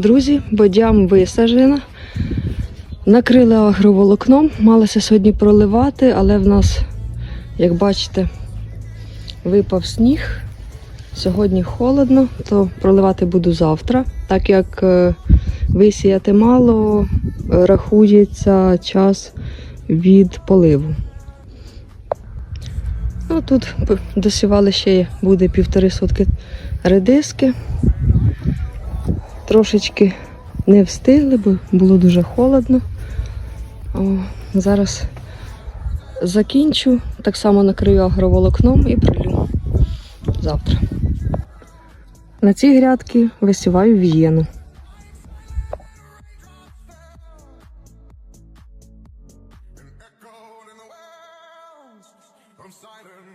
Друзі, бодям висаджена. Накрили агроволокном. Малося сьогодні проливати, але в нас, як бачите, випав сніг. Сьогодні холодно, то проливати буду завтра. Так як е, висіяти мало, рахується час від поливу. Ну, тут досівали ще буде півтори сотки редиски. Трошечки не встигли, бо було дуже холодно. О, Зараз закінчу, так само накрию агроволокном і прилю завтра. На ці грядки висіваю в'єну. silence.